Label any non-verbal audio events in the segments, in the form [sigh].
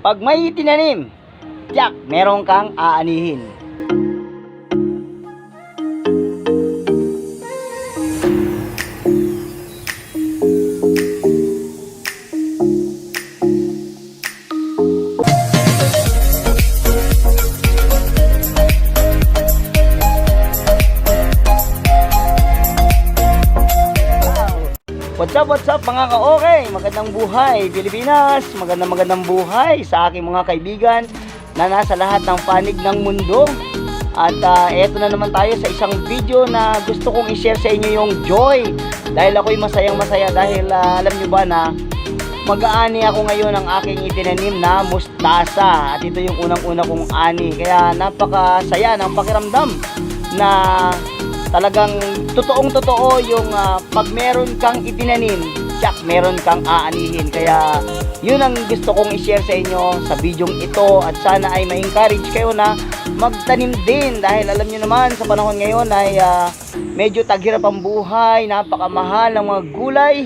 Pag may tinanim, tiyak, meron kang aanihin. Up, what's up mga ka-okay? Magandang buhay Pilipinas, magandang magandang buhay sa aking mga kaibigan na nasa lahat ng panig ng mundo. At ah, eto na naman tayo sa isang video na gusto kong i-share sa inyo yung joy. Dahil ako'y masayang masaya dahil ah, alam nyo ba na mag-aani ako ngayon ng aking itinanim na mustasa. At ito yung unang-una kong ani. Kaya napakasaya ng pakiramdam na talagang totoong totoo yung ah, pag meron kang itinanim, tsak meron kang aanihin. Kaya yun ang gusto kong i-share sa inyo sa bidyong ito at sana ay ma-encourage kayo na magtanim din dahil alam nyo naman sa panahon ngayon ay ah, medyo taghirap ang buhay, napakamahal ng mga gulay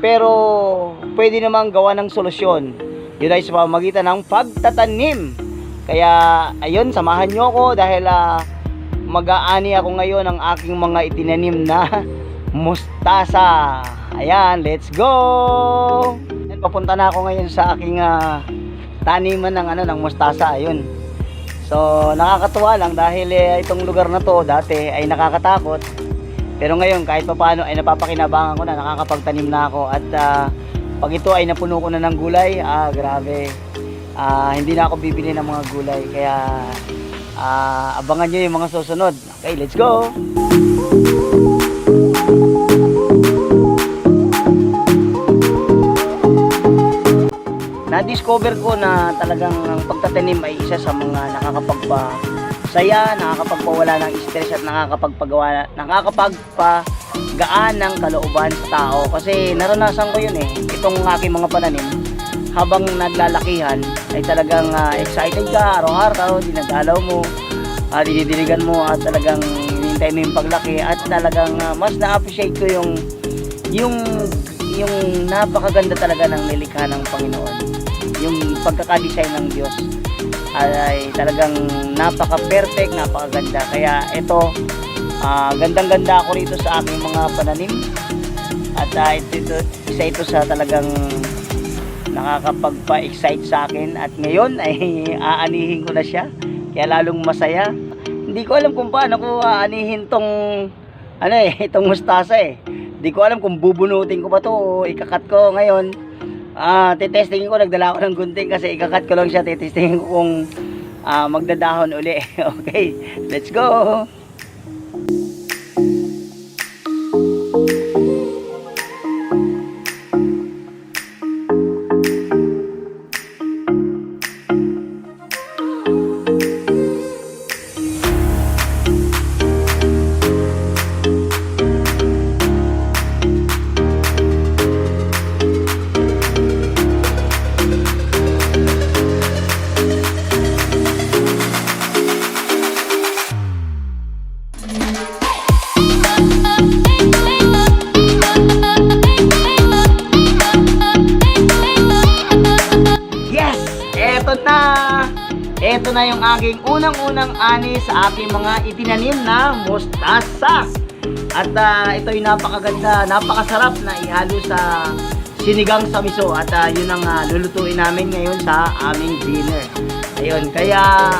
pero pwede namang gawa ng solusyon. Yun ay sa pamamagitan ng pagtatanim. Kaya ayun, samahan nyo ako dahil ah, mag-aani ako ngayon ng aking mga itinanim na mustasa. Ayan, let's go! Ayan, papunta na ako ngayon sa aking ah, taniman ng ano ng mustasa. Ayun. So, nakakatuwa lang dahil eh, itong lugar na to dati ay nakakatakot. Pero ngayon, kahit pa paano ay napapakinabangan ko na, nakakapagtanim na ako at ah, pag ito ay napuno ko na ng gulay, ah grabe. Ah, hindi na ako bibili ng mga gulay kaya ah, abangan nyo yung mga susunod. Okay, let's go! Na-discover ko na talagang ang pagtatanim ay isa sa mga nakakapagpasaya, nakakapagpawala ng stress at nakakapagpagawa, nakakapagpagaan ng kalooban sa tao. Kasi naranasan ko yun eh, itong aking mga pananim, habang naglalakihan ay talagang ah, excited ka araw-araw, dinadalaw mo, uh, dinidiligan mo at talagang hinintay mo yung paglaki at talagang ah, mas na-appreciate ko yung yung yung napakaganda talaga ng nilikha ng Panginoon. Yung pagkakadesign ng Diyos ay talagang napaka-perfect, napakaganda. Kaya ito, ah, gandang-ganda ako rito sa aking mga pananim. At ah, ito, ito, isa ito sa talagang nakakapagpa-excite sa akin. At ngayon ay [laughs] aanihin ko na siya. Kaya lalong masaya. Hindi ko alam kung paano ko aanihin tong ano eh [laughs] itong mustasa eh. Hindi ko alam kung bubunutin ko ba to o ikakat ko ngayon. Ah titestingin ko. Nagdala ako ng gunting kasi ikakat ko lang siya. Titestingin ko kung ah, magdadahon uli. [laughs] Okay let's go Eto na! Eto na yung aking unang-unang ani sa aking mga itinanim na mustasa. At ah, ito yung napakaganda, napakasarap na ihalo sa sinigang sa miso. At ah, yun ang ah, lulutuin namin ngayon sa aming dinner. Ayun, kaya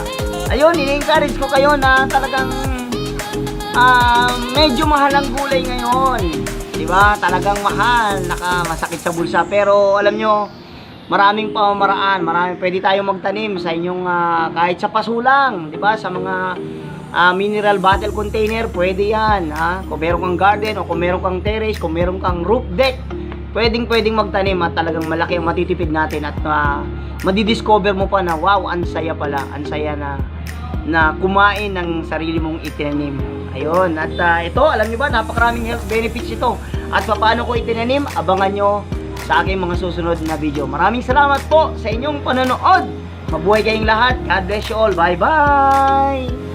ayun, ini-encourage ko kayo na talagang ah, medyo mahal ang gulay ngayon. 'Di ba? Talagang mahal, nakamasakit sa bulsa. Pero alam nyo, maraming pamamaraan, maraming pwede tayong magtanim sa inyong ah, kahit sa pasulang, 'di ba? Sa mga ah, mineral bottle container, pwede 'yan, ha? Kung meron kang garden o kung meron kang terrace, kung meron kang roof deck, pwedeng pwedeng magtanim at talagang malaki ang matitipid natin at uh, madidiscover mo pa na wow, ang saya pala, ang saya na na kumain ng sarili mong itinanim. Ayun, at ah, ito, alam niyo ba, napakaraming health benefits ito. At paano ko itinanim, abangan nyo sa aking mga susunod na video. Maraming salamat po sa inyong panonood. Mabuhay kayong lahat. God bless you all. Bye-bye!